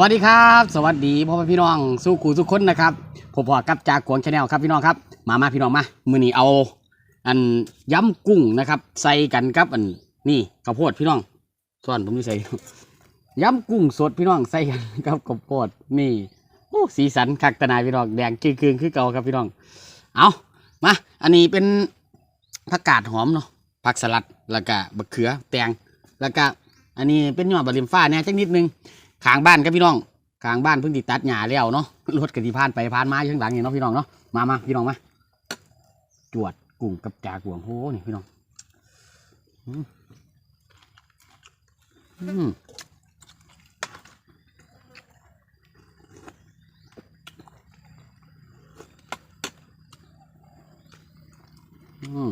สวัสดีครับ สวัสดีพ่อแม่พี่น้องสู้ครูทุกคนนะครับผมพอกับจากกวงชาแนลครับพี่น้องครับ มามาพี่น้องมามือนี้เอา อันย้ำกุ้งนะครับ ใส่กันครับอันนี่ข้าวโพดพี่น้องส่วนผมจะใส่ย้ำกุ้งสดพี่น้องใส่กันครับข้าวโพดนี่โอ้สีสันคักตะนายพี่น้องแดงจืดคืนคือเก่าครับพี่น้อง เอามาอันนี้เป็นผักกาดหอมเนาะผักสลัดแล้วก็บะเขือแตงแล้วก็อันนี้เป็นยอดบะลิมฟ้าเนี่ยจักนิดนึง ขางบ้านครับพี่น้องขางบ้านเพิ่งติดตัดหญ้าแล้วเนาะรถกระติพานไปพานมาอยู่ข้างหลังนี่เนาะพี่น้องเนาะมามาพี่น้องมาจวดกุ้งกับจากวงโหนี่พี่น้องอืมอืม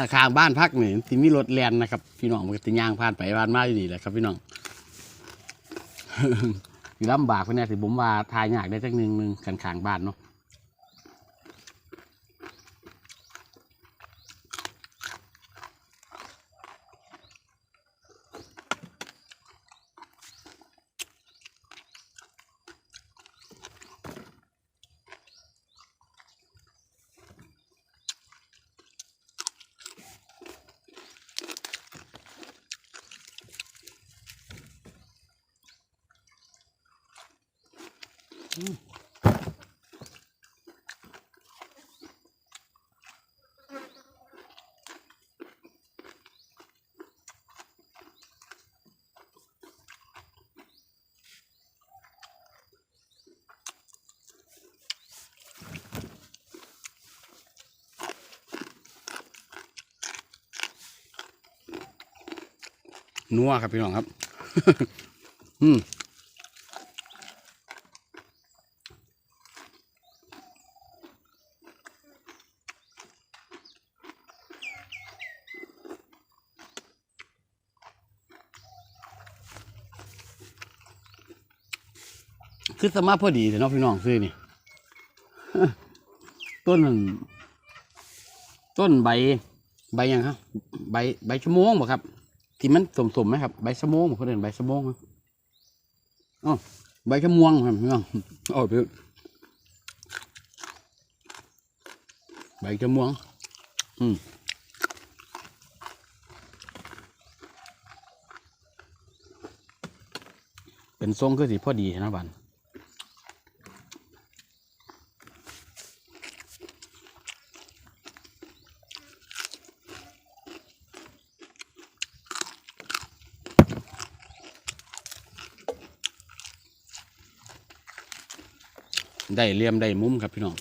อาคารบ้านพักนี่ที่มีรถแลนนะครับ พี่น้องมันก็ติย่างผ่านไปบ้านมาอยู่นี่แหละครับ พี่น้องอยู่ลำบากเพื่อนแน่สิผมว่าทายยากได้จักหนึ่งหนึ่งขันขางบ้านเนาะ นัวครับพี่น้องครับ อืม คือสมาพอดีแต่เนาะพี่น้องซื้อนี่ ต้น ต้นใบ ใบยังครับ ใบใบชั่วโมงบ่ครับ ที่มันสมๆไหมครับ ใบสะโมงเขาเรียกใบสะโมงอ๋อใบชะม่วงครับพี่น้องโอ้ยพี่ใบชะม่วงอืมเป็นทรงคือสีพอดีนะบัน ได้เลี่ยมได้มุมครับพี่น้อง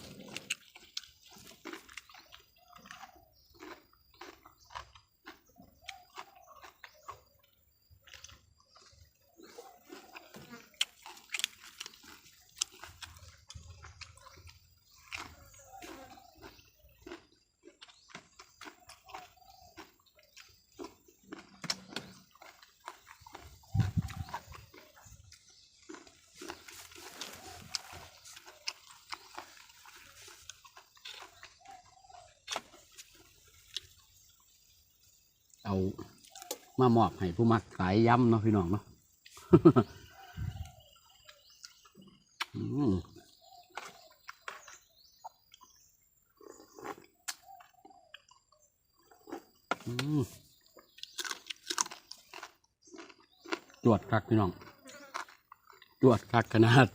เอามามอบให้ผู้มักสายย้ำเนาะพี่น้องเนาะอืมอืมจวดคักพี่น้อง จวดคักขนาด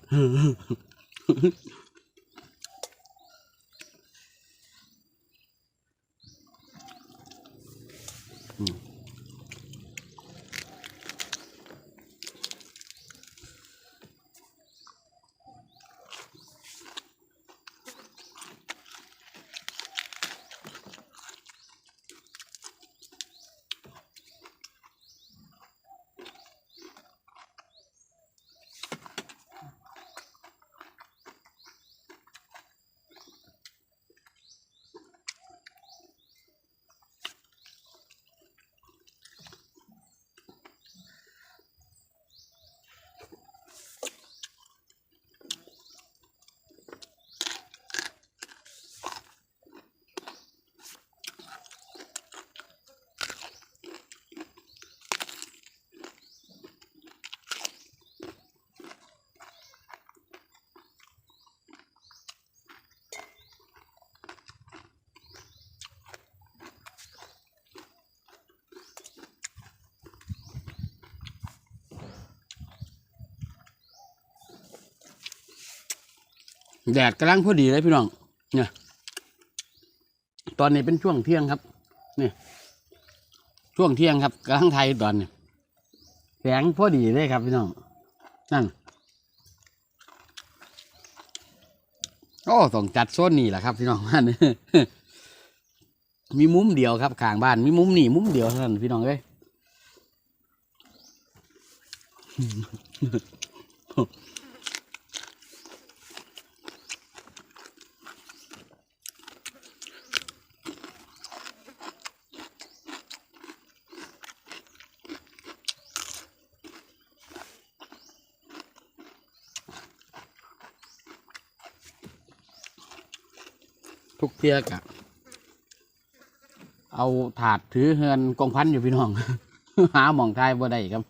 แดดกำลังพอดีเลยพี่น้อง เนี่ย ตอนนี้เป็นช่วงเที่ยงครับ นี่ ช่วงเที่ยงครับกลางไทยตอนนี้แสงพอดีเลยครับพี่น้อง นั่น โอ้ต้องจัดโซนนี่แหละครับพี่น้องบ้านนี้มีมุมเดียวครับข้างบ้าน มีมุมนี่มุมเดียวเท่านั้นพี่น้องเอ้ย เที่ยกะ เอาถาดถือเฮือนกองพันอยู่พี่น้อง หาหม่องทายบ่ได้ครับ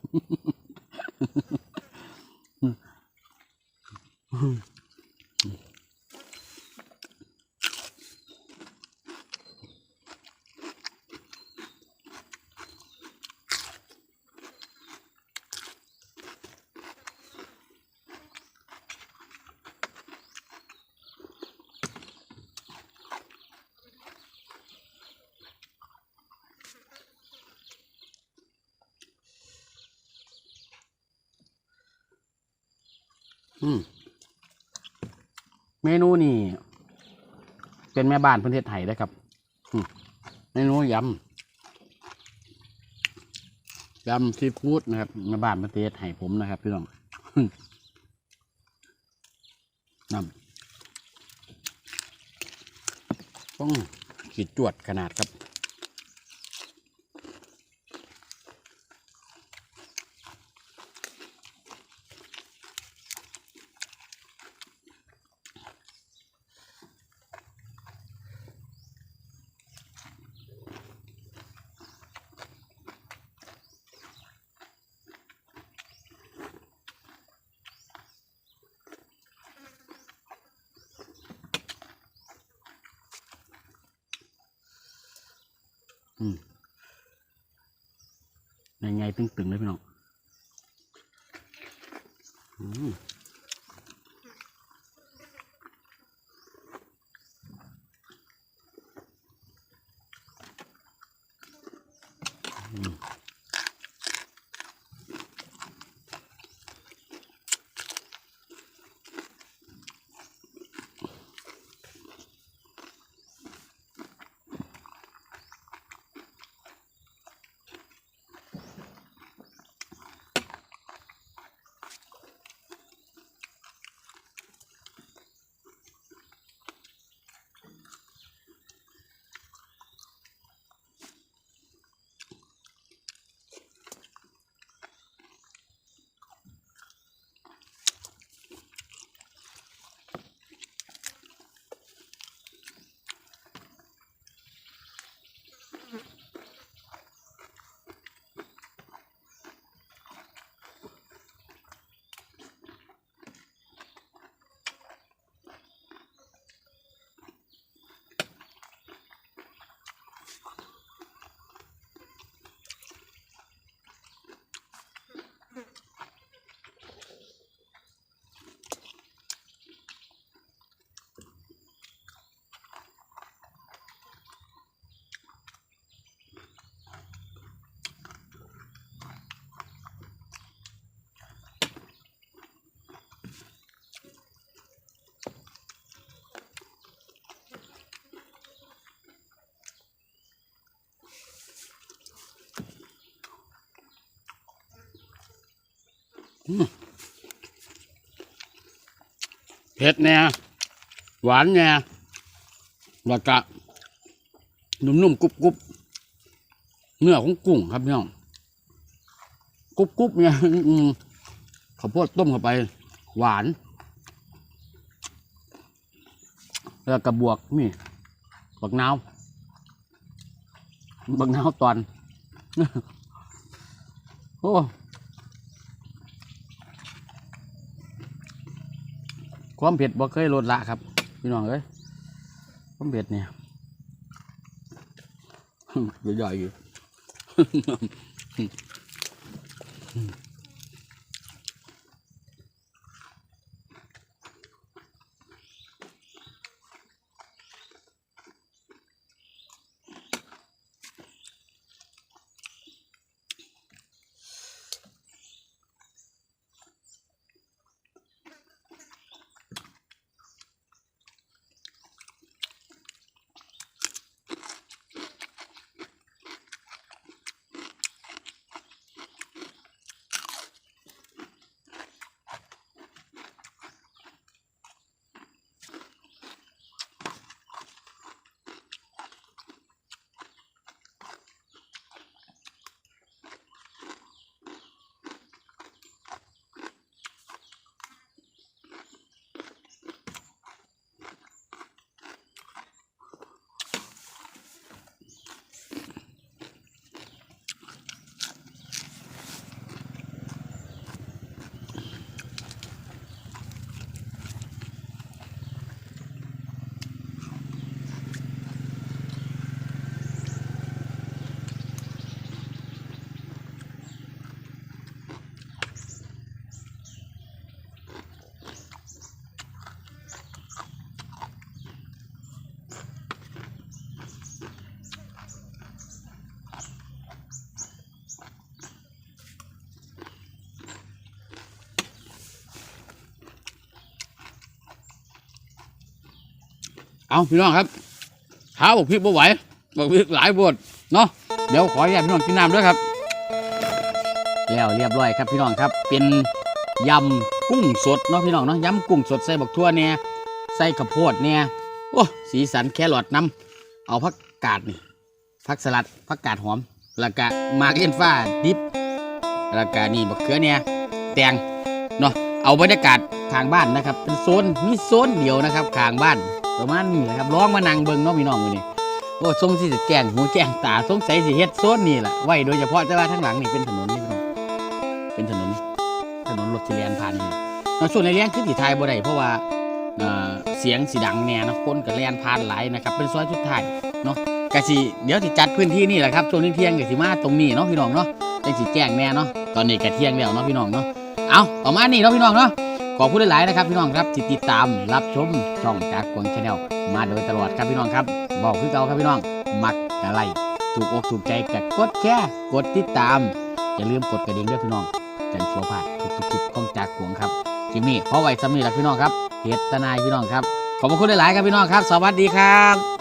อืมเมนูนี่เป็นแม่บ้านประเทศไทยได้ครับเมนูยำยำซีฟู้ดนะครับแม่บ้านประเทศไทยผมนะครับพี่น้องน้ำต้องขีดจวดขนาดครับ ยังไงตึงๆเลยพี่น้องอืม เผ็ดแน่หวานแน่แล้วก็นุ่มๆกรุบๆเนื้อของกุ้งครับพี่น้องกรุบๆเนี่ยข้าวโพดต้มเข้าไป หวาน แล้วก็บวกนี่บักนาวบักนาวตอน โอ้ ความเผ็ดบ่เคยลดละครับ พี่น้องเอ้ยความเผ็ดเนี่ยเดี๋ยวย่ เอาพี่น้องครับเท้าบอกพี่บ่ไหวบอกพี่หลายบทเนาะเดี๋ยวขออนุญาตพี่น้องกินน้ำด้วยครับ แล้วเรียบร้อยครับพี่น้องครับ เป็นยำกุ้งสดเนาะพี่น้องเนาะยำกุ้งสดใส่บักทั่วเนี่ยใส่ข้าวโพดเนี่ยโอ้สีสันแครอทน้ำเอาผักกาดนี่ผักสลัดผักกาดหอมแล้วก็มากเลี้ยนฟ้าดิบแล้วก็นี่บักเขือเนี่ยแตงเนาะ เอาบรรยากาศทางบ้านนะครับ เป็นโซนมีโซนเดียวนะครับทางบ้านประมาณนี้แหละครับร้องมานังเบิงเนาะพี่น้องมื้อนี้โอ้ทรงสิจะแจ้งหูแจ้งตาสงสัยสิเฮ็ดโซนนี่แหละไว้โดยเฉพาะแต่ว่าทั้งหลังนี่เป็นถนนนี่พี่น้องเป็นถนนถนนรถที่เลียนผ่านนี่เนาะช่วงในเลี้ยงคือสีไทยบ่ได้เพราะว่าเเสียงสีดังเนี่ยเนะคนกับเลียนผ่านหลายนะครับเป็นซอยสุดท้ายเนาะกะสิเดี๋ยวสิจัดพื้นที่นี่แหละครับช่วงเที่ยงกะสิมาตรงนี้เนาะพี่น้องเนาะจังสิแจ้งแน่เนาะตอนนี้กะเที่ยงแล้วเนาะพี่น้องเนาะ เอาประมาณนี้เนาะพี่น้องเนาะขอบคุณหลายๆนะครับพี่น้องครับที่ติดตามรับชมช่องจากกวงชาแนลมาโดยตลอดครับพี่น้องครับ บอกคือเก่าครับพี่น้อง มักอะไรถูกอกถูกใจกดกดแชร์กดติดตาม อย่าลืมกดกระดิ่งด้วยพี่น้องจันชัวพลาดทุกทุกๆคลิปของจากหวงครับคลิปนี้พอไว้สำนีแหละพี่น้องครับเหตุนายพี่น้องครับ ขอบคุณหลายๆครับพี่น้องครับ สวัสดีครับ